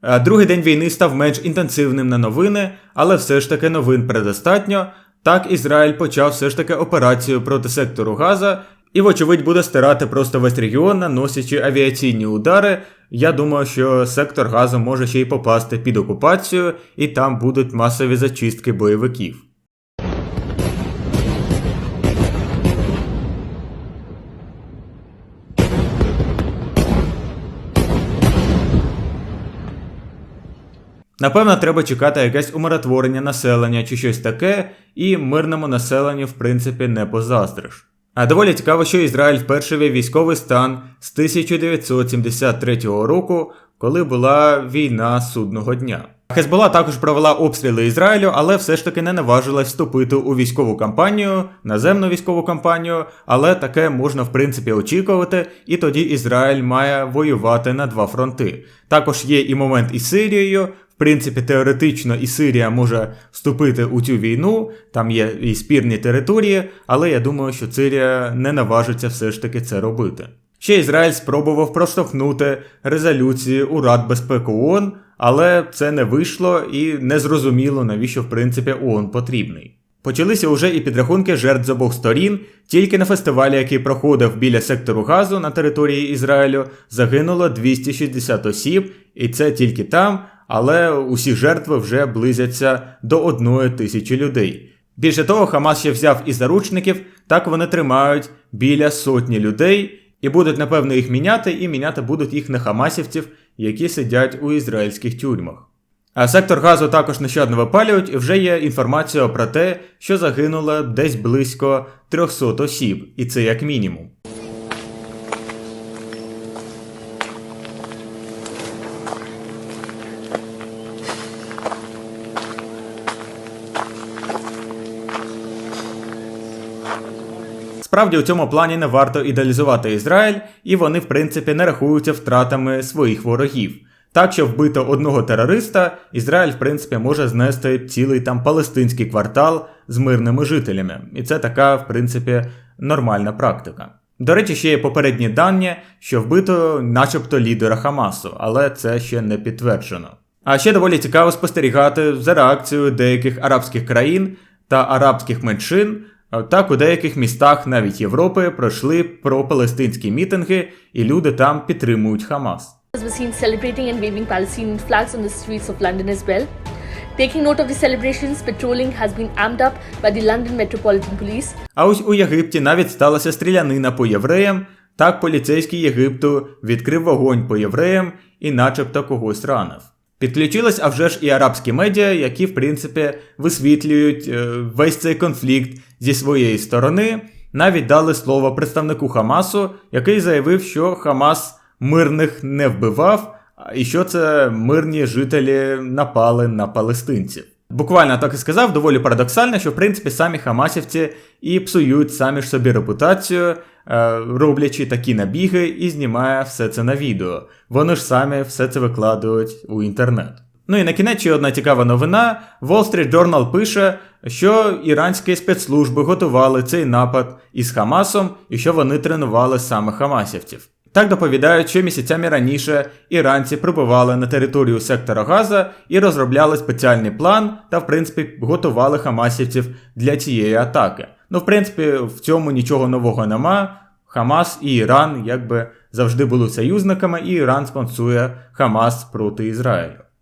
А Другий день війни став менш інтенсивним на новини, але все ж таки новин предостатньо. Так Ізраїль почав все ж таки операцію проти сектору Газа і, вочевидь, буде стирати просто весь регіон, наносячи авіаційні удари. Я думаю, що сектор Газу може ще й попасти під окупацію, і там будуть масові зачистки бойовиків. Напевно, треба чекати якесь умиротворення населення чи щось таке, і мирному населенню, в принципі, не позаздриш. А доволі цікаво, що Ізраїль вперше ввів військовий стан з 1973 року, коли була війна судного дня. Хезбола також провела обстріли Ізраїлю, але все ж таки не наважилась вступити у військову кампанію, наземну військову кампанію, але таке можна в принципі очікувати, і тоді Ізраїль має воювати на два фронти. Також є і момент із Сирією. Принципі, теоретично і Сирія може вступити у цю війну, там є і спірні території, але я думаю, що Сирія не наважиться все ж таки це робити. Ще Ізраїль спробував проштовхнути резолюції у Рад безпеки ООН, але це не вийшло і не зрозуміло, навіщо в принципі ООН потрібний. Почалися вже і підрахунки жертв з обох сторін. Тільки на фестивалі, який проходив біля сектору газу на території Ізраїлю, загинуло 260 осіб, і це тільки там, але усі жертви вже близяться до одної тисячі людей. Більше того, Хамас ще взяв і заручників, так вони тримають біля сотні людей і будуть, напевно, їх міняти, і міняти будуть їх на хамасівців, які сидять у ізраїльських тюрмах. А сектор газу також нещадно випалюють, і вже є інформація про те, що загинуло десь близько 300 осіб, і це як мінімум. Справді у цьому плані не варто ідеалізувати Ізраїль, і вони, в принципі, не рахуються втратами своїх ворогів. Так що вбито одного терориста, Ізраїль, в принципі, може знести цілий там палестинський квартал з мирними жителями. І це така, в принципі, нормальна практика. До речі, ще є попередні дані, що вбито начебто лідера Хамасу, але це ще не підтверджено. А ще доволі цікаво спостерігати за реакцією деяких арабських країн та арабських меншин. Так, у деяких містах навіть Європи пройшли пропалестинські мітинги, і люди там підтримують Хамас. was seen celebrating and waving Palestinian flags on the streets of London as well. Taking note of the celebrations, patrolling has been amped up by the London Metropolitan Police. А ось у Єгипті навіть сталася стрілянина по євреям. Так поліцейський Єгипту відкрив вогонь по євреям і начебто когось ранив. Підключились, а вже ж і арабські медіа, які, в принципі, висвітлюють е, весь цей конфлікт зі своєї сторони. Навіть дали слово представнику Хамасу, який заявив, що Хамас мирних не вбивав, і що це мирні жителі напали на палестинців. Буквально так і сказав, доволі парадоксально, що в принципі самі хамасівці і псують самі ж собі репутацію, роблячи такі набіги і знімає все це на відео. Вони ж самі все це викладають у інтернет. Ну і на кінець ще одна цікава новина. Wall Street Journal пише, що іранські спецслужби готували цей напад із Хамасом і що вони тренували саме хамасівців. Так доповідають, що місяцями раніше іранці прибували на територію сектора Газа і розробляли спеціальний план та, в принципі, готували хамасівців для цієї атаки. Ну, в принципі, в цьому нічого нового нема. Хамас і Іран якби завжди були союзниками, і Іран спонсує Хамас проти Ізраїлю.